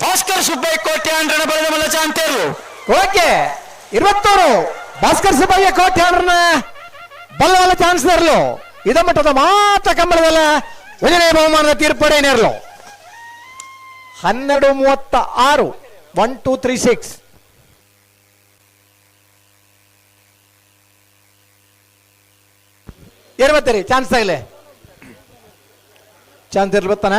ಭಾಸ್ಕರ್ ಸುಬ್ಬಯ್ಯ ಕೋಟೆ ಅಂಡ್ರನ ಬರೆದ ಮಲ್ಲ ಚಾಂತೇರು ಓಕೆ, ಇರುವತ್ತೂರು ಭಾಸ್ಕರ್ ಸುಬ್ಬಯ್ಯ ಕೋಟೆ ಅವ್ರನ್ನ ಬಲ್ಲವಲ್ಲ ಚಾನ್ಸ್ ಇರಲು ಇದ ಮಟ್ಟದ ಮಾತ್ರ ಕಂಬಳದಲ್ಲ ಉಜನೆ ಬಹುಮಾನದ ತೀರ್ಪಡೇನಿರಲು ಹನ್ನೆರಡು ಮೂವತ್ತ ಆರು ಒನ್ ಟೂ ತ್ರೀ ಸಿಕ್ಸ್ ಇರ್ಬತ್ತೀರಿ ಚಾನ್ಸ್ ಆಗಲಿ ಚಾನ್ಸ್ ಇರ್ಬತ್ತಾನ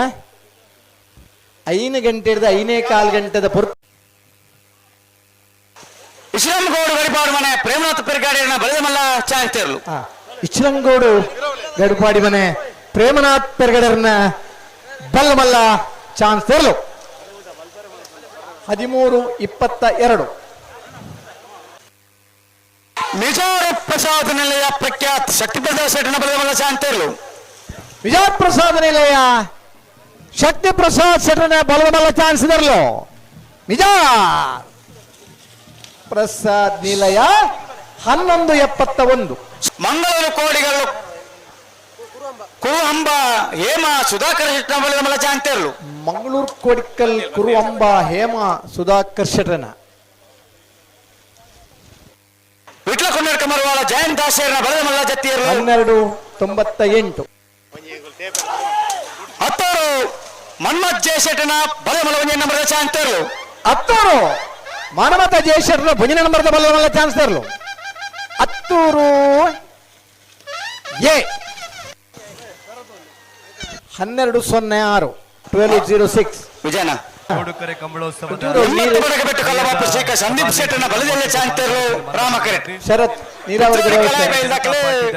ಐದು ಗಂಟೆ ಹಿಡಿದು ಐನೇ ಕಾಲು ಗಂಟೆದ ಪುರ್ ಇಶ್ರಂಗೌಡು ಗಡಿಪಾಡು ಮನೆ ಪ್ರೇಮನಾಥ್ ಪೆರ್ಗಾಡಿಯನ್ನ ಬಲದಮಲ್ಲ ಮಲ್ಲ ಚಾಂತೇರ್ಲು ಗಡಿಪಾಡಿ ಮನೆ ಪ್ರೇಮನಾಥ್ ಪೆರ್ಗಡರ್ನ ಬಲ್ಲಮಲ್ಲ ಚಾನ್ಸ್ ತೆರಲು ಹದಿಮೂರು ಇಪ್ಪತ್ತ ಎರಡು. ಪ್ರಸಾದ ನಿಲಯ ಪ್ರಖ್ಯಾತ್ ಶಕ್ತಿ ಪ್ರಸಾದ್ ಶೆಟ್ಟಿನ ಬಲದಮಲ್ಲ ಚಾನ್ಸ್ ತೆರಲು ವಿಜಯ ಪ್ರಸಾದ ನಿಲಯ ಶಕ್ತಿ ಪ್ರಸಾದ್ ಶೆಟ್ಟರ್ನ ಬಲ್ಲಮಲ್ಲ ಚಾನ್ಸ್ ಇದರಲ್ಲೋ? ನಿಜ? ಪ್ರಸಾದ್ ನಿಲಯ ಹನ್ನೊಂದು ಎಪ್ಪತ್ತ ಒಂದು. ಮಂಗಳೂರು ಕೋಡಿಗಳು ಕುರುಹಂಬ ಹೇಮ ಸುಧಾಕರ್ ಶೆಟ್ಟನ ಚಾಂತೇರ್ಲು ಮಂಗಳೂರು ಕೋಡಿಕಲ್ ಕುರುವಂಬ ಹೇಮ ಸುಧಾಕರ್ ಶೆಟ್ಟರ್ನ. ವಿಟ್ಲ ಕುಮಾರ್ ಕಮರವಾಳ ಜಯಂತ್ ದಾಸೇರ್ನ ಬಲದ ಮಲ್ಲ ಜತ್ತಿಯರ್ಲು ಹನ್ನೆರಡು ತೊಂಬತ್ತ ಎಂಟು ಮನ್ಮಥ್ ಜಯಶೆಟ್ಟನ ಬರೆದ ಮಲ್ಲ ಒಂಜೆ ನಂಬರ್ ಚಾಂತೇರ್ಲು ಹತ್ತೂರು ಮಾನವತ ಜಯಶರ್ನ ಭುಜನ ನಂಬರ್ದ ಬಲ್ಲವಲ್ಲ ಚಾನ್ಸ್ ತರಲು ಹತ್ತೂರು ಎ ಹನ್ನೆರಡು ಸೊನ್ನೆ ಆರು ಟ್ವೆಲ್ ಜೀರೋ ಸಿಕ್ಸ್ ವಿಜಯನ ಉಡುಗೊರೆ ಕಂಬಳೋತ್ಸವದ ಹುಟ್ಟೂರು ಒಂಬತ್ತು ಬಡಗ ಬೆಟ್ಟು ಕಲ್ಲಬಾಪು ಶ್ರೀಕ ಸಂದೀಪ್ ಶೆಟ್ಟನ ಬಲದಲ್ಲೇ ಚಾಂತೇರು ರಾಮಕರೆಟ್ ಶರತ್ ನೀರಾವರಿ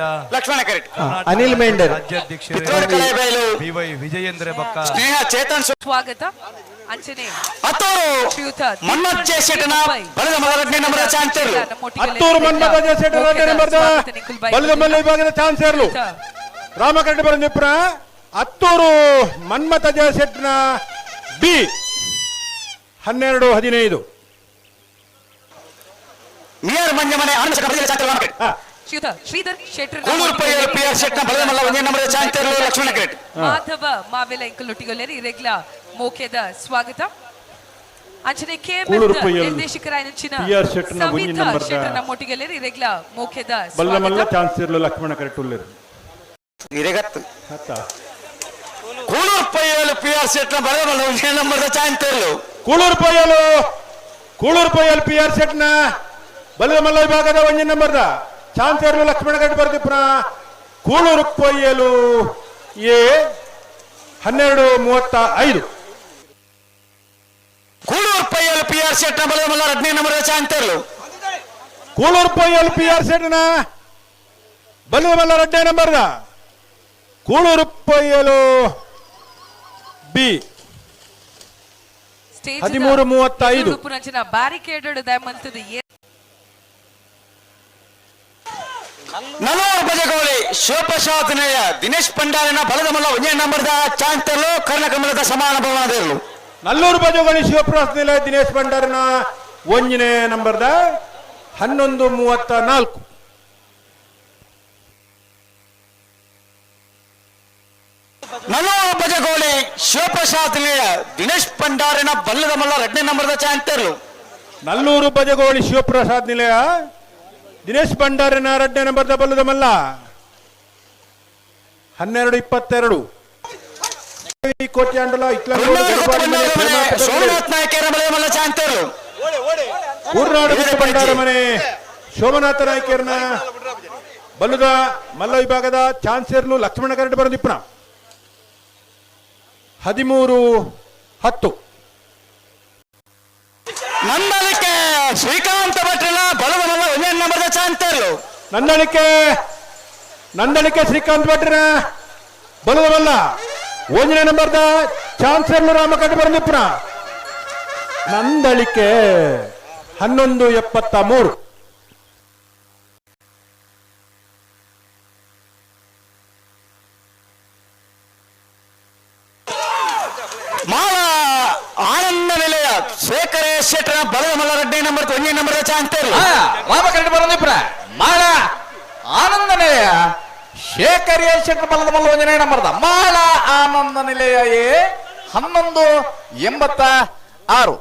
ವ್ಯವಸ್ಥೆ ಲಕ್ಷ್ಮಣ ಕರೆಟ್ ಹಾ, ಅನಿಲ್ ಮೇಂಡರ್ ರಾಜ್ಯಾಧ್ಯಕ್ಷರು ಪಿತ್ರೋಡ್ ಕಲೆ ಬಯಲು ಬಿವೈ ವಿಜಯೇಂದ್ರ ಬಕ್ಕ ಸ್ನೇಹ ಚೇತನ್ ಸು- ಸ್ವಾಗತ ಅಂಚನೆ ಹತ್ತೋರು ಶ್ರೀಯುತ ಮನ್ಮಥ್ ಜಯಶೆಟ್ಟನ ಬಲದ ಮಲಗಡ್ನೆ ನಂಬರ ಚಾಂತೇರು ಹತ್ತೂರು ಮನ್ಮಥ ಜಯಶೆಟ್ಟಿ ರಾಜ್ಯ ನಂಬರ್ದ ಬಲದ ಮಲ್ಲ ವಿಭಾಗದ ಚಾನ್ಸ್ ಇರಲು ರಾಮಕರಣ ಬರಂದಿಪ್ರ ಹತ್ತೂರು ಮನ್ಮಥ ಜಯಶೆಟ್ನ ಬಿ ಹನ್ನೆರಡು ಹದಿನೈದು ನಿಯರ್ ಮಂಜಮನೆ ಆನಂದ ಬಲದಲ್ಲೇ ಚಾಂತೇರು ಶ್ರೀಧರ್ ಶೆಟ್ಟರ್ ಕೂಳೂರು ಪೈಯಲು ಪಿ ಆರ್ ಶೆಟ್ಟನ ಬಲದ ಮಲ್ಲ ಒಂದೇ ನಂಬರ ಚಾಂತೇರು ಲಕ್ಷ್ಮಣ ಕರೆಟ್ ಮಾಧವ ಮಾವೆಲ ಇಂಕಲೊಟ್ಟಿಗೊಲ್ಲರಿ ಇರೆಗ್ಲ ಮೋಕೆದ ಸ್ವಾಗತ. ಅಂಚನೆ ಕೂಳೂರು ಕೆಎಂಎಫ್ ಪೊಯ್ಯಲ್ ನಿರ್ದೇಶಕರಾಯ ನಂಚಿನ PR ಶೆಟ್ಟರ್ನ ಒಂಜಿ ಸವಿತಾ ನಂಬರ್ದ ಶೆಟ್ಟರ್ನ ಮೊಟ್ಟಿಗೊಲ್ಲರಿ ಇರೆಗ್ಲ ಮೋಕೆದ ಬಲ್ಲ ಮಲ್ಲ ಇರೆಗತ್ತು ಕೂಳೂರು ಪೈಯಲು ಪಿ ಆರ್ ಶೆಟ್ಟನ ಬಲದ ಮಲ್ಲ ಒಂದೇ ನಂಬರ ಚಾಂತೇರು ಕೂಳೂರು ಪೊಯ್ಯಲು ಕೂಳೂರು ಪೊಯ್ಯಲ್ ಪಿ ಆರ್ ಸೆಟ್ನ ಬಲದ ಮಲ್ಲ ವಿಭಾಗದ ಒಂದೇ ನಂಬರ್ದ ಲಕ್ಷ್ಮಣ ಕರೆಕ್ಟ್ ಬರ್ದಿಪ್ರ ಕೂಳೂರು ಪೊಯ್ಯಲು ಎ ಹನ್ನೆರಡು ಮೂವತ್ತ ಐದು. ಕೂಳೂರು ಪೈಯಲು ಪಿ ಆರ್ ಮಲ್ಲ ಹದಿನೈದು ನಂಬರ್ ಚಾಂತೇರು ಕೂಳೂರು ಪೊಯ್ಯಲ್ ಪಿ ಆರ್ ಸೆಟ್ನ ಬಲದ ಬಲ್ಲ ಹದಿನೈದು ನಂಬರ್ದ ಕೂಳೂರು ಪೈಯಲು ಬಿ ಸ್ಟೇಜ್ ಹದಿಮೂರು ಮೂವತ್ತೈದು. ಬ್ಯಾರಿಕೇಡೆಡ್ ದಯಮಂತದ ಏ ನಲವತ್ತು ಬಜೆಗೋಳಿ ದಿನೇಶ್ ಪಂಡಾರಿನ ಬಲದ ಮಲ್ಲ ಒಂದೇ ನಂಬರ್ದ ಚಾಂತೇರ್ಲು ಕರ್ಣಕಮಲದ ಸಮಾನ ಭವನದೇರ್ಲು ನಲ್ಲೂರು ಬಜಗೋಳಿ ಶಿವಪ್ರಸಾದ್ ನಿಲಯ ದಿನೇಶ್ ಭಂಡಾರನ ಒಂಜನೇ ನಂಬರ್ದ ಹನ್ನೊಂದು ಮೂವತ್ತ ನಾಲ್ಕು. ನಲವತ್ತು ಬಜಗೋಳಿ ಶಿವಪ್ರಸಾದ್ ನಿಲಯ ದಿನೇಶ್ ಪಂಡಾರಿನ ಬಲ್ಲದ ಮಲ್ಲ ಎರಡನೇ ನಂಬರ್ದ ಚಾಂತೇರ್ಲು. ನಲ್ಲೂರು ಬಜಗೋಳಿ ಶಿವಪ್ರಸಾದ್ ನಿಲಯ ದಿನೇಶ್ ಭಂಡಾರನ ಎರಡನೇ ನಂಬರ್ದ ಬಲ್ಲದ ಮಲ್ಲ ಹನ್ನೆರಡು ಇಪ್ಪತ್ತೆರಡು. ಸೋಮನಾಥ್ ಊರ್ನಾಡು ಭಂಡಾರ ಮನೆ. ಶೋಭನಾಥ ನಾಯ್ಕರ್ನ ಬಲ್ಲದ ಮಲ್ಲ ವಿಭಾಗದ ಚಾನ್ಸರ್ಲು ಲಕ್ಷ್ಮಣ ಕರೆಡ್ಡಿ ಬರೋದು ಇಪ್ಪಣ ಹದಿಮೂರು ಹತ್ತು. ನಂದಲಿಕೆ ಶ್ರೀಕಾಂತ ಭಟ್ರನ ಬಲದ ಮಲ್ಲ ನಂಬರ್ದ ನನ್ನಳಿಕೆ ನಂದಳಿಕೆ ಶ್ರೀಕಾಂತ್ ಭಟ್ರ ಬಲದವಲ್ಲ ಒಂದನೇ ನಂಬರ್ದ ಚಾನ್ಸಲರ್ ರಾಮಕಟ್ಟು ಬರೆದಿಪ್ಪಣ ನಂದಳಿಕೆ ಹನ್ನೊಂದು ಎಪ್ಪತ್ತ ಮೂರು. ಆನಂದ ನಿಲಯ ಶೇಖರೇ ಶೆಟ್ಟರ ಬಲದ ಮಲ್ಲ ಎರಡನೇ ನಂಬರ್ ಒಂದೇ ನಂಬರ್ದ ಚಾಂತೇರ್ಲು ರಾಮಕರಣ ಬರೋದಿಪ್ರ ಮಾಳ ಆನಂದ ನಿಲಯ ಶೇಖರ್ ಶೆಟ್ಟರ್ ಬಲ್ಲದ ಮಲ್ಲ ಒಂಜನೇ ನಂಬರ್ದ ಮಾಳ ಆನಂದ ನಿಲಯ ಎ ಹನ್ನೊಂದು ಎಂಬತ್ತ ಆರು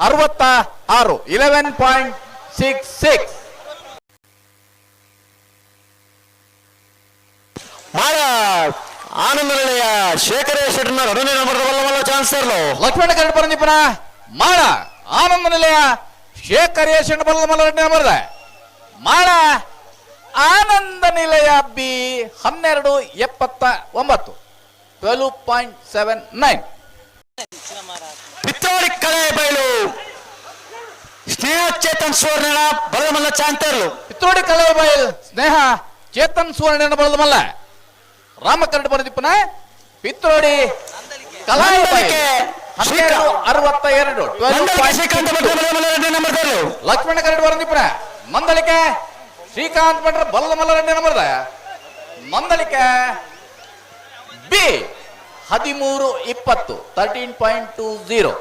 ಅರವತ್ತ ಆರು ಇಲೆವೆನ್ ಪಾಯಿಂಟ್ ಸಿಕ್ಸ್ ಸಿಕ್ಸ್ ಮಾಡ ಆನಂದ ನಿಲಯ ಶೇಖರ ಶೆಟ್ಟರ್ನ ಎರಡನೇ ನಂಬರ್ ಬಲ್ಲ ಮಲ್ಲ ಚಾನ್ಸರ್ಲು ಲಕ್ಷ್ಮಣ ಕರೆಂಟ್ ಬಂದಿಪ್ಪನ ಮಾಳ ಆನಂದ ನಿಲಯ ಶೇಖರ್ ಏಷಣ್ಣ ಬಲ್ಲ ಮಲ್ಲರಡ್ಡಿ ನಂಬರ್ದ ಮಾಳ ಆನಂದ ನಿಲಯ ಬಿ ಹನ್ನೆರಡು ಎಪ್ಪತ್ತ ಒಂಬತ್ತು. ಟ್ವೆಲ್ವ್ ಪಾಯಿಂಟ್ ಸೆವೆನ್ ನೈನ್ ಪಿತ್ತೋಡಿ ಕಳೆ ಬಯಲು. ಸ್ನೇಹ ಚೇತನ್ ಸುವರ್ಣ ಬಲ್ಲಮಲ್ಲ ಮಲ್ಲ ಚಾನ್ಸರ್ಲು ಪಿತ್ರೋಡಿ ಕಳೆ ಬಯಲ್ ಸ್ನೇಹ ಚೇತನ್ ಸುವರ್ಣ ಬಲ್ಲಮಲ್ಲ ಮಲ್ಲ. ರಾಮ ಕರೆಂಟ್ ಬಂದಿಪ್ಪನ ಪಿತ್ರೋಡಿ ಕಲಾಯ ನಂದಲಿಕೆ. ಹನ್ನೆರಡು ಅರವತ್ತ ಎರಡು ಲಕ್ಷ್ಮಣ ಕರೆಂಟ್ ಬಂದಿಪ್ಪನ ಮಂದಳಿಕೆ ಶ್ರೀಕಾಂತ್ ಭಟ್ರ ಬಲ್ಲ ಮಲ್ಲ ಎರಡನೇ ನಂಬರ್ದ ಮಂದಳಿಕೆ ಬಿ ಹದಿಮೂರು ಇಪ್ಪತ್ತು ತರ್ಟೀನ್ ಪಾಯಿಂಟ್ ಟು ಜೀರೋ